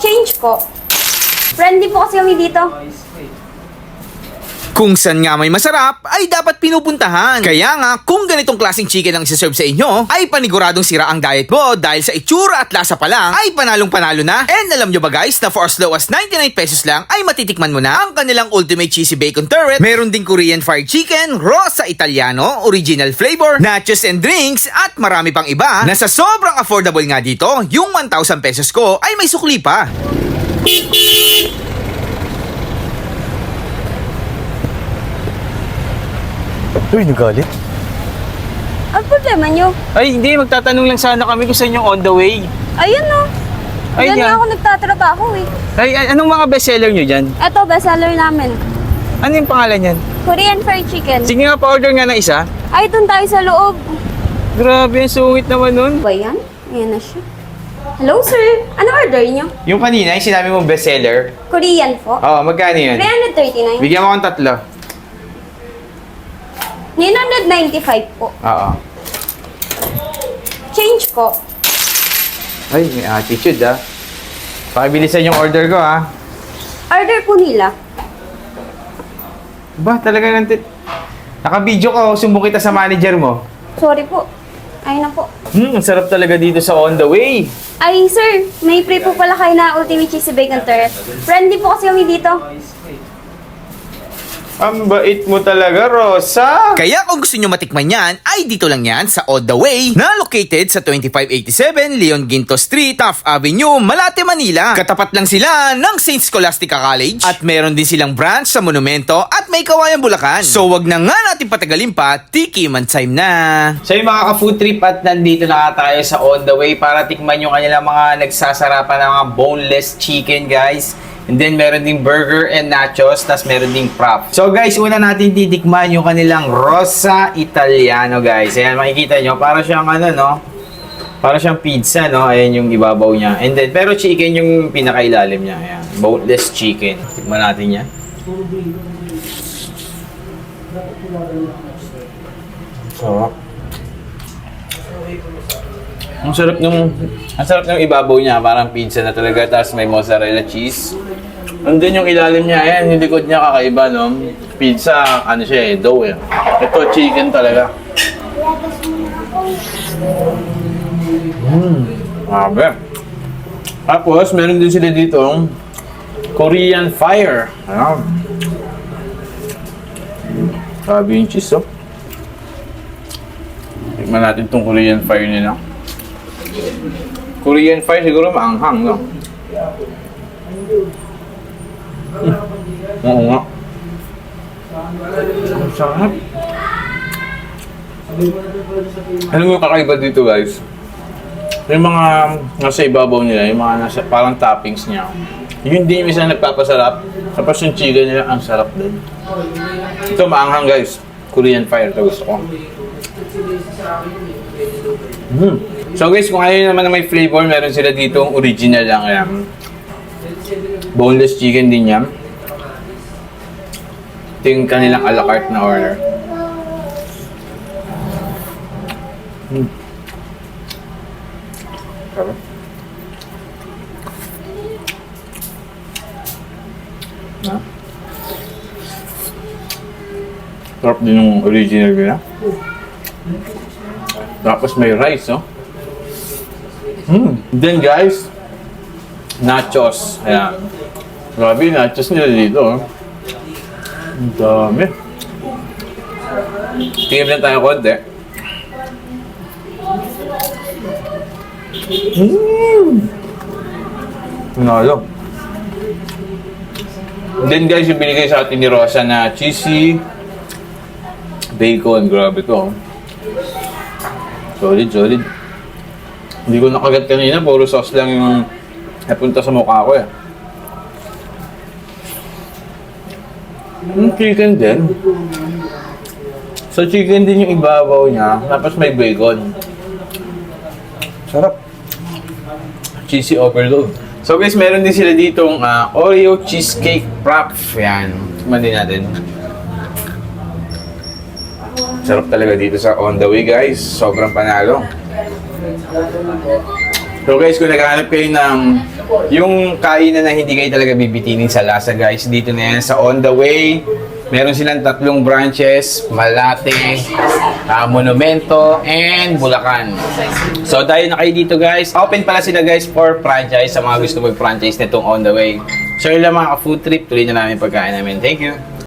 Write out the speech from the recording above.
Change po. Friendly po kasi kami dito. Kung saan nga may masarap, ay dapat pinupuntahan. Kaya nga, kung ganitong klaseng chicken ang isa-serve sa inyo, ay paniguradong sira ang diet mo dahil sa itsura at lasa pa lang, ay panalong panalo na. And alam nyo ba guys, na for as low as 99 pesos lang, ay matitikman mo na ang kanilang ultimate cheesy bacon turret. Meron ding Korean fried chicken, rosa italiano, original flavor, nachos and drinks, at marami pang iba na sa sobrang affordable nga dito, yung 1,000 pesos ko ay may sukli pa. Uy, nagalit. Ang problema nyo? Ay, hindi. Magtatanong lang sana kami kung saan yung on the way. Ayun no. Ay, Diyan nga ako nagtatrabaho eh. Ay, ay, anong mga bestseller nyo dyan? Ito, bestseller namin. Ano yung pangalan yan? Korean fried chicken. Sige nga, pa-order nga ng isa. Ay, doon tayo sa loob. Grabe, ang sungit naman nun. Ba yan? Ayan na siya. Hello, sir. Ano order nyo? Yung kanina, yung sinabi mong bestseller. Korean po. Oo, oh, magkano yun? 339. Bigyan mo akong tatlo. 995 po. Oo. Change po. Ay, may attitude ah. Pakibilisan yung order ko ah. Order po nila. Ba, talaga nanti... Naka-video ka, oh. sumbong kita sa manager mo. Sorry po. Ayun na po. Hmm, ang sarap talaga dito sa on the way. Ay, sir. May free po pala kayo na Ultimate Cheesy Bacon Turret. Friendly po kasi kami dito. Ang bait mo talaga, Rosa. Kaya kung gusto nyo matikman yan, ay dito lang yan sa On The Way na located sa 2587 Leon Ginto Street, Taft Avenue, Malate, Manila. Katapat lang sila ng St. Scholastica College at meron din silang branch sa Monumento at may kawayan Bulacan. So wag na nga natin patagalin pa, tiki man time na. So yung mga ka-food trip at nandito na tayo sa On The Way para tikman yung kanilang mga nagsasarapan ng mga boneless chicken, guys. And then meron ding burger and nachos, tas meron ding prop. So guys, una natin titikman yung kanilang Rosa Italiano, guys. Ayan, makikita nyo, para siyang ano, no? Para siyang pizza, no? Ayan yung ibabaw niya. And then, pero chicken yung pinakailalim niya. Ayan, boneless chicken. Tikman natin yan. Sarap. Ang sarap nung ang sarap ng ibabaw niya, parang pizza na talaga tapos may mozzarella cheese. Andun yung ilalim niya, ayan, yung likod niya kakaiba, no? Pizza, ano siya eh, dough eh. Ito, chicken talaga. Mmm, grabe. Tapos, meron din sila dito, Korean Fire. Ayan. Grabe yung cheese, oh. Tikman natin tong Korean Fire nila. Korean Fire siguro maanghang, no? Mm. Oo nga. Ang sarap. Ano yung kakaiba dito, guys? Yung mga nasa ibabaw nila, yung mga nasa parang toppings niya. Yun din yung isa nagpapasarap. Tapos yung chicken nila, ang sarap din. Ito maanghang, guys. Korean Fire, ito gusto ko. Mm. So guys, kung ayaw naman na may flavor, meron sila dito ang original lang. Ayan. Boneless chicken din yan. Ito yung kanilang a la carte na order. Mm. Ha? Sarap din yung original nila. Tapos may rice, no? Hmm. Then guys, nachos. Ayan. Grabe yung nachos nila dito. Oh. Ang dami. Tingnan lang tayo konti. Hmm. Nalo. Then guys, yung binigay sa atin ni Rosa na cheesy bacon. Grabe to. Solid, solid. Hindi ko nakagat kanina, puro sauce lang yung napunta sa mukha ko eh. Yung chicken din. So chicken din yung ibabaw niya, tapos may bacon. Sarap. Cheesy overload. So guys, meron din sila ditong ah, Oreo cheesecake wrap. Yan. Tikman din natin. Sarap talaga dito sa On The Way guys. Sobrang panalo. So guys, kung naghahanap kayo ng yung kainan na hindi kayo talaga bibitinin sa lasa guys, dito na yan sa On The Way. Meron silang tatlong branches, Malate, ah, Monumento, and Bulacan. So dahil na kayo dito guys, open pala sila guys for franchise sa mga gusto mag-franchise nitong On The Way. So yun lang mga ka-food trip, tuloy na namin pagkain namin. Thank you!